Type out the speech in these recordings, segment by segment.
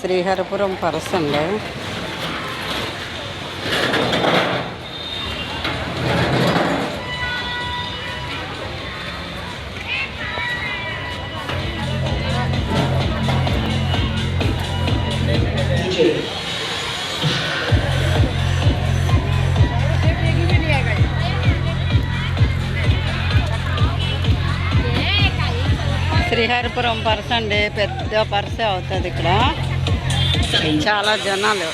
శ్రీహరిపురం పరస్ అండి శ్రీహరిపురం పరస అండి పెద్ద పరసే అవుతుంది ఇక్కడ చాలా జనాలు.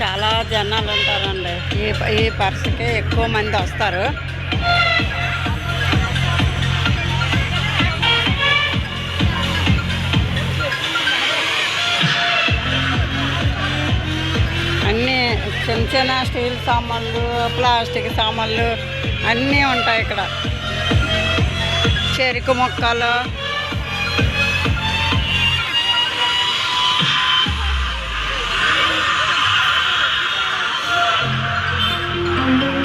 చాలా జనాలు ఉంటారండి. ఈ ఈ పరిస్థితికే ఎక్కువ మంది వస్తారు. అన్నీ చిన్న చిన్న స్టీల్ సామాన్లు ప్లాస్టిక్ సామాన్లు అన్నీ ఉంటాయి ఇక్కడ. చెరుకు మొక్కలు ఖర్జూరం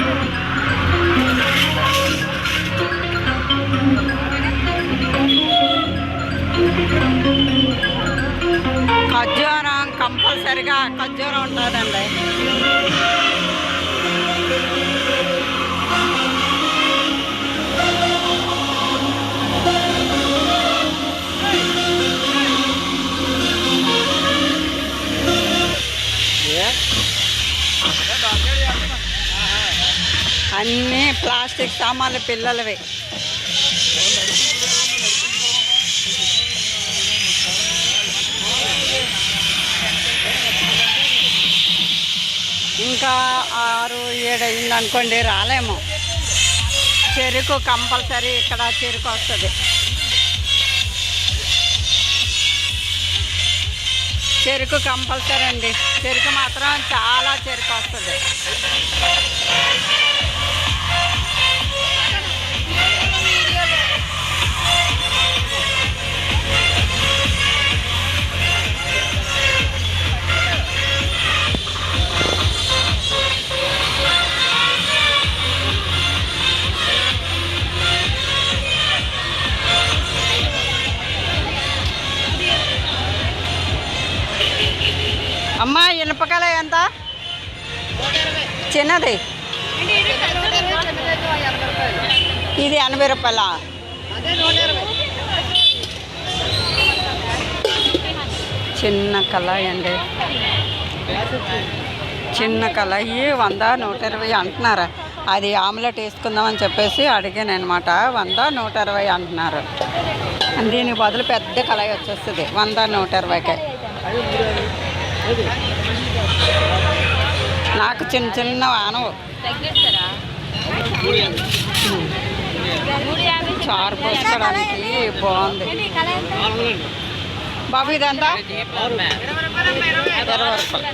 అన్నీ ప్లాస్టిక్ సామాన్లు పిల్లలవి. ఇంకా ఆరు ఏడు అయింది అనుకోండి రాలేము. చెరుకు కంపల్సరీ ఇక్కడ చెరుకు వస్తుంది. చెరుకు కంపల్సరీ అండి. చెరుకు మాత్రం చాలా చెరుకు వస్తుంది. చిన్నది ఇది ఎనభై రూపాయల? చిన్న కళాయి అండి. చిన్న కళాయి వంద నూట ఇరవై అంటున్నారు. అది ఆమ్లెట్ వేసుకుందామని చెప్పేసి అడిగాను అనమాట వంద నూట ఇరవై అంటున్నారు. దీనికి బదులు పెద్ద కళాయి వచ్చేస్తుంది. వంద నూట ఇరవైకే. నాకు చిన్న చిన్న వానవు చారు పోసుకోవడానికి బాగుంది. బాబు ఇదంతా? ఇరవై రూపాయలు.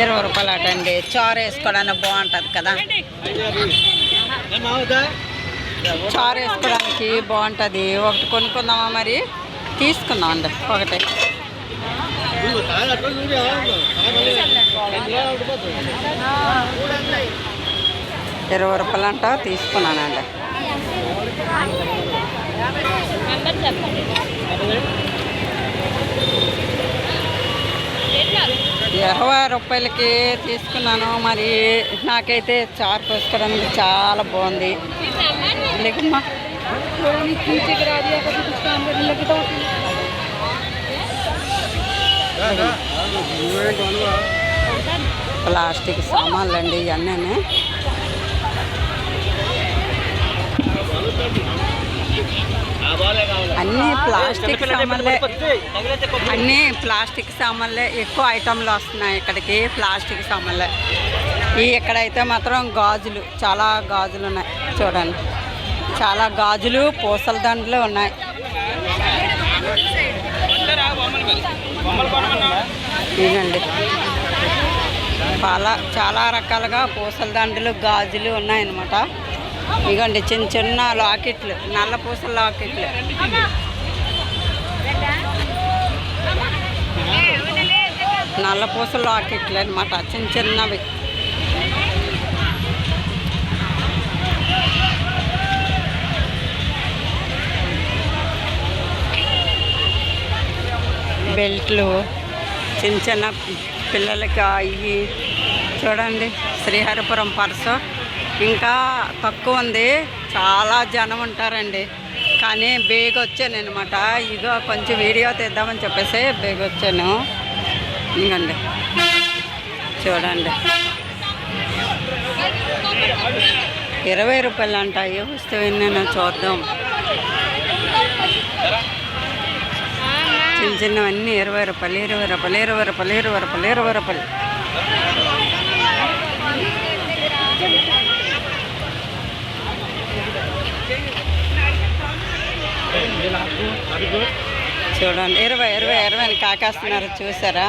ఇరవై రూపాయలు అటండి చారు వేసుకోవడానికి బాగుంటుంది కదా. చారు వేసుకోవడానికి బాగుంటుంది. ఒకటి కొనుక్కుందామా మరి? తీసుకుందాం అండి ఒకటి. ఇరవై రూపాయలు అంట తీసుకున్నానండి? ఇరవై రూపాయలకి తీసుకున్నాను మరి నాకైతే చారు పోసుకోవడానికి చాలా బాగుంది లేకమ్మా ప్లాస్టిక్ సామాన్లు అండి ఇవన్నీ అన్నీ ప్లాస్టిక్ సామాన్లే. అన్నీ ప్లాస్టిక్ సామాన్లే. ఎక్కువ ఐటమ్లు వస్తున్నాయి ఇక్కడికి ప్లాస్టిక్ సామాన్లే. ఈ ఇక్కడైతే మాత్రం గాజులు చాలా గాజులు ఉన్నాయి. చూడండి. చాలా గాజులు పూసల దండలు ఉన్నాయి. ఇదండి చాలా చాలా రకాలుగా పూసల దండలు గాజులు ఉన్నాయన్నమాట. ఇగండి చిన్న చిన్న లాకెట్లు నల్ల పూసల లాకెట్లు. నల్ల పూసల లాకెట్లు అనమాట చిన్న చిన్నవి. బెల్ట్లు చిన్న చిన్న పిల్లలకి ఇవి చూడండి శ్రీహరిపురం పర్సు. ఇంకా తక్కువ ఉంది. చాలా జనం ఉంటారండి. కానీ బేగ్ వచ్చాను అనమాట ఇగో కొంచెం వీడియో తీద్దామని చెప్పేసి బేగ్ వచ్చాను ఇంకండి చూడండి. ఇరవై రూపాయలు అంట ఏ వస్తువు నేను చూద్దాం. చిన్న చిన్నవన్నీ ఇరవై రూపాయలు ఇరవై రూపాయలు ఇరవై రూపాయలు ఇరవై రూపాయలు ఇరవై రూపాయలు. చూడండి ఇరవై ఇరవై ఇరవై అని కాకేస్తున్నారు చూసారా?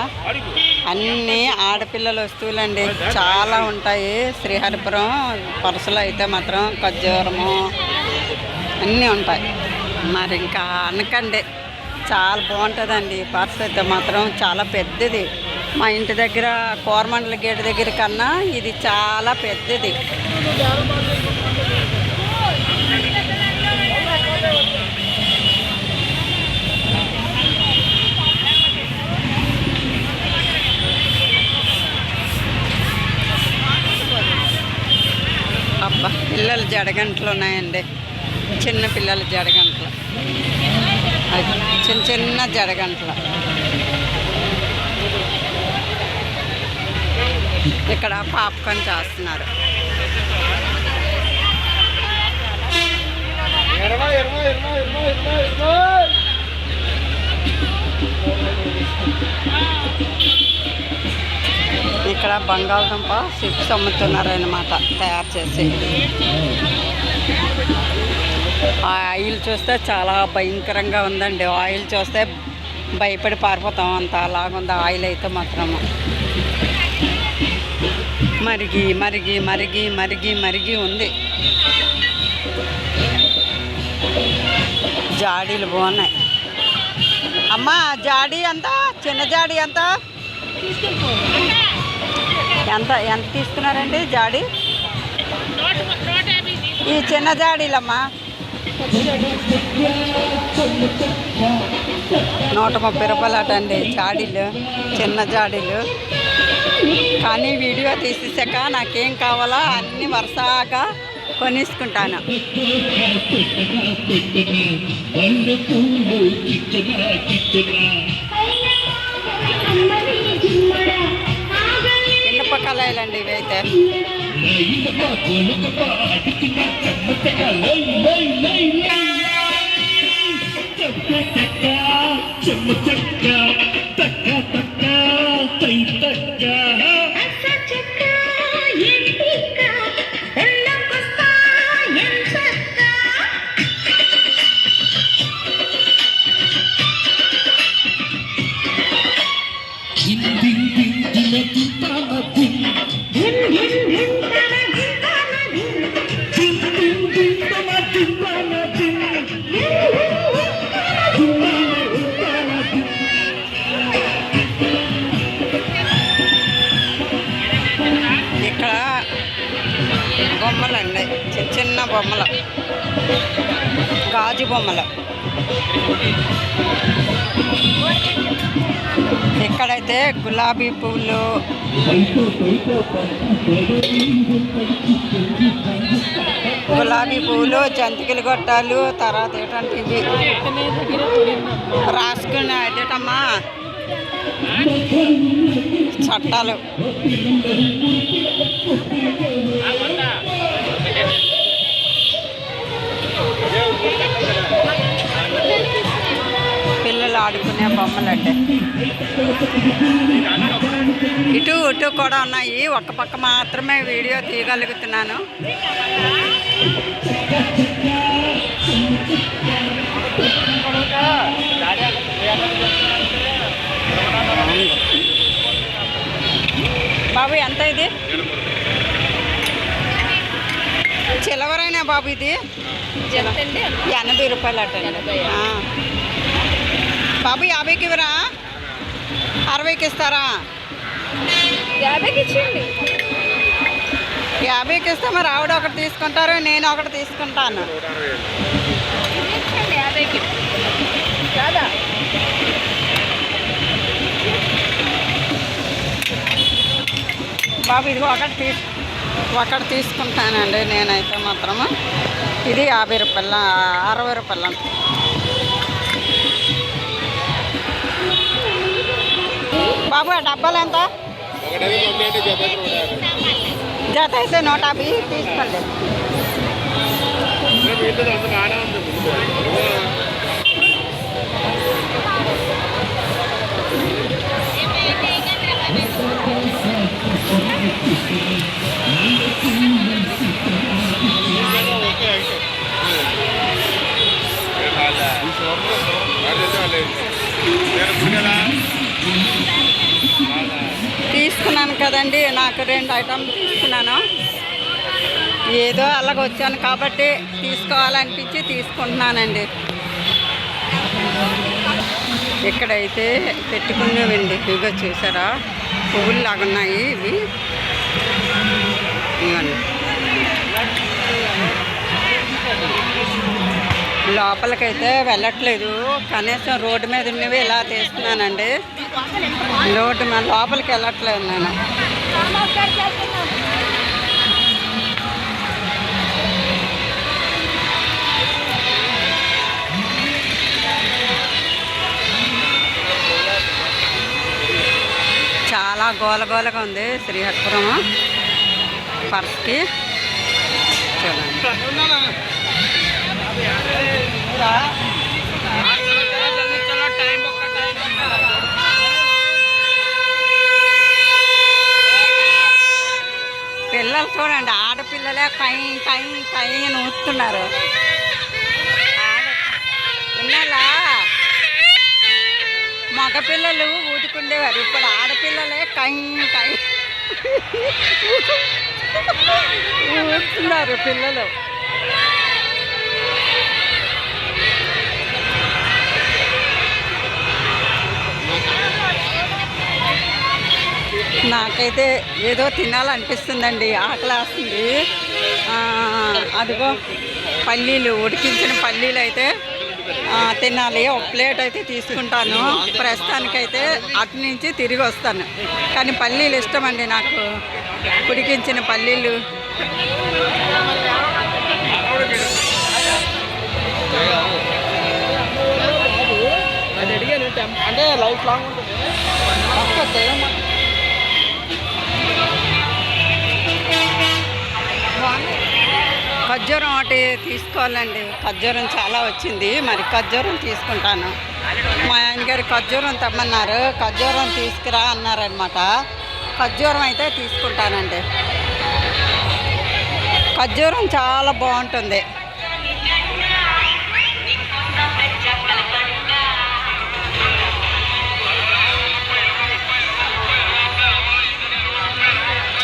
అన్నీ ఆడపిల్లల వస్తువులండి. చాలా ఉంటాయి. శ్రీహరిపురం పరుసలు అయితే మాత్రం ఖర్జూరము అన్నీ ఉంటాయి. మరి ఇంకా అనకండి. చాలా బాగుంటుందండి. అండి పర్స్ అయితే మాత్రం చాలా పెద్దది. మా ఇంటి దగ్గర కోరమండల గేట్ దగ్గర కన్నా ఇది చాలా పెద్దది. అబ్బా పిల్లలు జడగంటలు ఉన్నాయండి. చిన్న పిల్లలు జడగంటలు. అది చిన్న చిన్న జడగంటలు. ఇక్కడ పాప్కార్న్ చేస్తున్నారు. ఇక్కడ బంగాళదుంప చిప్స్ అమ్ముతున్నారనమాట తయారు చేసి. ఆ ఆయిల్ చూస్తే చాలా భయంకరంగా ఉందండి. ఆయిల్ చూస్తే భయపడి పారిపోతాం. అంత అలాగుంది ఆయిల్ అయితే మాత్రము మరిగి మరిగి మరిగి మరిగి మరిగి ఉంది. జాడీలు బాగున్నాయి. అమ్మా జాడీ ఎంత? చిన్న జాడీ ఎంత? ఎంత ఎంత తీసుకున్నారండి జాడీ? ఈ చిన్న జాడీలమ్మా. నూట ముప్పై రూపాయలు అటండి జాడీలు చిన్న జాడీలు. కానీ వీడియో తీసేసాక నాకేం కావాలో అన్ని వరుసగా కొనేసుకుంటాను. ఇనుప కళాయిలండి ఇవైతే ఇక్కడ బొమ్మలు అండి. చిన్న చిన్న బొమ్మలు. గాజు బొమ్మలు. ఇక్కడైతే గులాబీ పువ్వులు గులాబీ పువ్వులు జంతికలు గొట్టాలు తర్వాత ఏంటంటే ఇవి రాసుకున్న అదేటమ్మా చట్టాలు. ఆడుకునే బొమ్మలండి. ఇటు ఇటు కూడా ఉన్నాయి. ఒక పక్క మాత్రమే వీడియో తీయగలుగుతున్నాను. బాబు ఎంత ఇది? చిలవరైనా బాబు ఇది? ఎనభై రూపాయలు. ఆ. బాబు యాభైకి ఇవ్వరా? అరవైకి ఇస్తారా? యాభైకి ఇచ్చేయండి యాభైకి ఇస్తే మరి ఆవిడ ఒకటి తీసుకుంటారు నేను ఒకటి తీసుకుంటాను. యాభైకి. కాదా? బాబు ఇది ఒకటి తీ ఒకటి తీసుకుంటానండి నేనైతే మాత్రము. ఇది యాభై రూపాయల అరవై రూపాయలు బాబు ఆ డబ్బాలు ఎంత? జత అయితే నూట యాభై తీసుకోండి. అండి నాకు రెండు ఐటమ్లు తీసుకున్నాను. ఏదో అలాగ వచ్చాను కాబట్టి తీసుకోవాలనిపించి తీసుకుంటున్నానండి. ఇక్కడైతే పెట్టుకున్నామండి ఇవిగో చూసారా? పువ్వులు లాగా ఉన్నాయి ఇవి. లోపలికైతే వెళ్ళట్లేదు. కనీసం రోడ్డు మీద ఉన్నవి ఇలా తీస్తున్నానండి. రోడ్డు మీద లోపలికి వెళ్ళట్లేదు నేను. చాలా గోలగోలగా ఉంది శ్రీహరిపురం. పర్స్కి. చూడండి. పిల్లలు చూడండి ఆడపిల్లలే కై కై కై అని ఊస్తున్నారు విన్నాలా మగపిల్లలు ఊదుకుండేవారు. ఇప్పుడు ఆడపిల్లలే కై కై. ఊస్తున్నారు పిల్లలు. నాకైతే ఏదో తినాలనిపిస్తుందండి ఆకలి వేస్తుంది అదిగో పల్లీలు ఉడికించిన పల్లీలు అయితే తినాలి. ఒక ప్లేట్ అయితే తీసుకుంటాను. ప్రస్తుతానికైతే అటు నుంచి తిరిగి వస్తాను. కానీ పల్లీలు ఇష్టం అండి నాకు. ఉడికించిన పల్లీలు. అంటే లైఫ్ లాంగ్ ఉంటుంది. ఖర్జూరం ఒకటి తీసుకోవాలండి. ఖర్జూరం చాలా వచ్చింది. మరి ఖర్జూరం తీసుకుంటాను. మా ఆయన గారు ఖర్జూరం తెమ్మన్నారు. ఖర్జూరం తీసుకురా అన్నారనమాట ఖర్జూరం అయితే తీసుకుంటానండి. ఖర్జూరం చాలా బాగుంటుంది.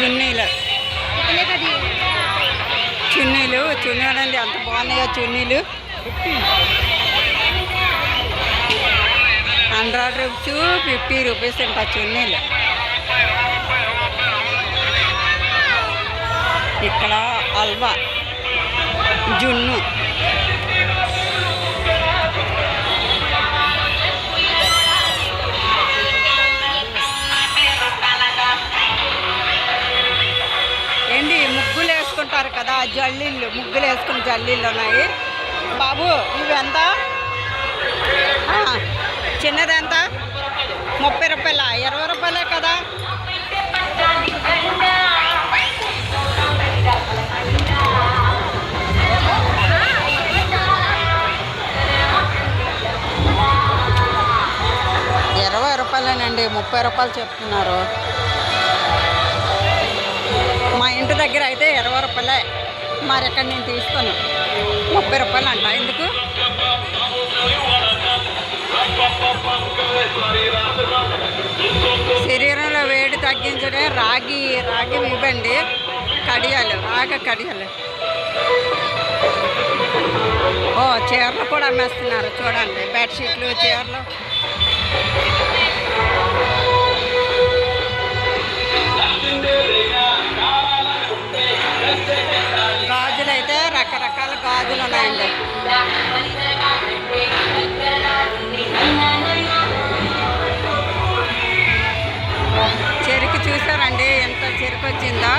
చున్నీలు. చున్నీలు చున్నీలు అండి ఎంత బాగున్నాయో చున్నీలు. హండ్రెడ్ రూపీస్ ఫిఫ్టీ రూపీస్ అంట చున్నీలు. ఇక్కడ హల్వా జున్ను. ముగ్గులు కదా జల్లీళ్ళు ముగ్గులు వేసుకుని జల్లీళ్ళు ఉన్నాయి. బాబు ఇవెంత చిన్నది ఎంత ముప్పై రూపాయల? ఇరవై రూపాయలే కదా. ఇరవై రూపాయలేనండి ముప్పై రూపాయలు చెప్తున్నారు. రూపాయలే మరి ఎక్కడ నేను తీసుకోను. ముప్పై రూపాయలు అంట ఎందుకు? శరీరంలో వేడి తగ్గించడే రాగి రాగి ఇవ్వండి కడియాలు రాగ కడియాలు. ఓ చీరలు కూడా అమ్మేస్తున్నారు. చూడండి బెడ్షీట్లు చీరలు. గాజులు రకరకాల ఉన్నాయండి చెరుకు చూసారండి ఎంత చెరుకు వచ్చిందో